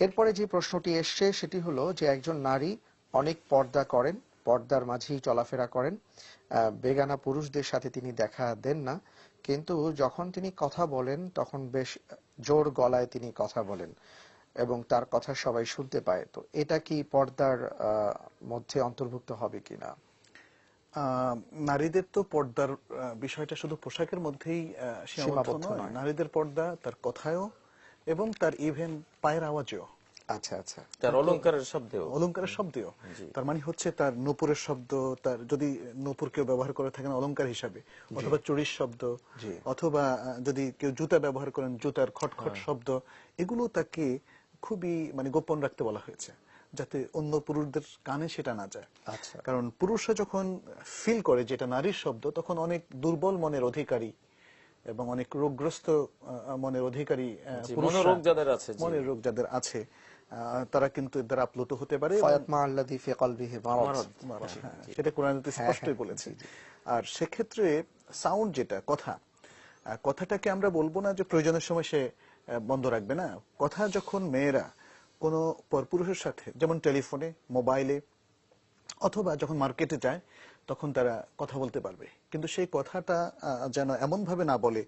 এরপরে যে প্রশ্নটি এসছে সেটি হলো যে একজন নারী অনেক পর্দা করেন পর্দার মাঝেই চলাফেরা করেন। বেগানা পুরুষদের সাথে তিনি দেখা দেন না কিন্তু যখন তিনি কথা বলেন তখন বেশ জোর গলায় তিনি কথা বলেন এবং তার কথা সবাই শুনতে পায়। তো এটা কি পর্দার মধ্যে অন্তর্ভুক্ত হবে কিনা? আহ, নারীদের তো পর্দার বিষয়টা শুধু পোশাকের মধ্যেই সীমাবদ্ধ নয়। নারীদের পর্দা তার কথায়ও এবং তার ইভেন পায়ের আওয়াজেও। আচ্ছা আচ্ছা। তার অলংকারের শব্দেও। অলংকারের শব্দেও। তার মানে হচ্ছে তার নূপুরের শব্দ তার যদি নূপুর কেউ ব্যবহার করে থাকেন অলংকার হিসাবে অথবা চুরির শব্দ অথবা যদি কেউ জুতা ব্যবহার করেন জুতার খটখট হ্যাঁ। শব্দ এগুলো তাকে খুবই মানে গোপন রাখতে বলা হয়েছে যাতে অন্য পুরুষদের কানে সেটা না যায়। আচ্ছা। কারণ পুরুষরা যখন ফিল করে যেটা নারীর শব্দ তখন অনেক দুর্বল মনের অধিকারী এবং অনেক রোগগ্রস্ত মনের অধিকারী মনোরোগ যাদের আছে, মনের রোগ যাদের আছে তারা কিন্তু এর দ্বারা আপ্লুত হতে পারে হ্যাঁ, সেটা কোরআনতে স্পষ্টই বলেছে। আর সেক্ষেত্রে সাউন্ড যেটা কথা কথাটাকে আমরা বলব না যে প্রয়োজনের সময় সে বন্ধ রাখবে না। কথা যখন মেয়েরা কোনো পরপুরুষের সাথে যেমন টেলিফোনে মোবাইলে অথবা যখন মার্কেটে যায় তখন তারা কথা বলতে পারবে। কিন্তু সেই কথাটা যেন এমনভাবে না বলে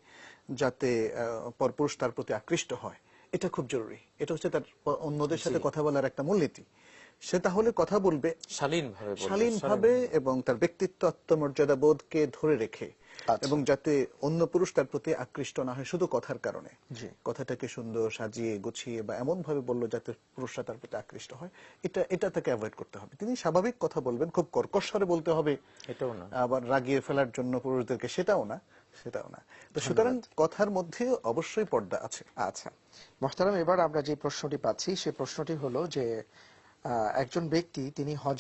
যাতে আহ, পরপুরুষ তার প্রতি আকৃষ্ট হয় এটা খুব জরুরি। এটা হচ্ছে তার অন্যদের সাথে কথা বলার একটা মূলনীতি। সে তাহলে কথা বলবে শালীন ভাবে এবং তার ব্যক্তিত্ব আত্মমর্যাদা বোধকে ধরে রেখে আচ্ছা। এবং যাতে অন্য পুরুষ তার প্রতি আকৃষ্ট না হয় শুধু কথার কারণে। কথাটাকে সুন্দর সাজিয়ে গুছিয়ে বা এমন ভাবে বলল যাতে পুরুষরা তার প্রতি আকৃষ্ট হয় এটা এটা তাকে অ্যাভয়েড করতে হবে। তিনি স্বাভাবিক কথা বলবেন খুব কর্কশ স্বরে বলতে হবে। এটাও না। আবার রাগিয়ে ফেলার জন্য পুরুষদেরকে সেটাও না সেটাও না। তো সুতরাং কথার মধ্যে অবশ্যই পর্দা আছে। আচ্ছা। মোহতারাম এবার আমরা যে প্রশ্নটি পাচ্ছি সে প্রশ্নটি হলো যে একজন ব্যক্তি তিনি হজ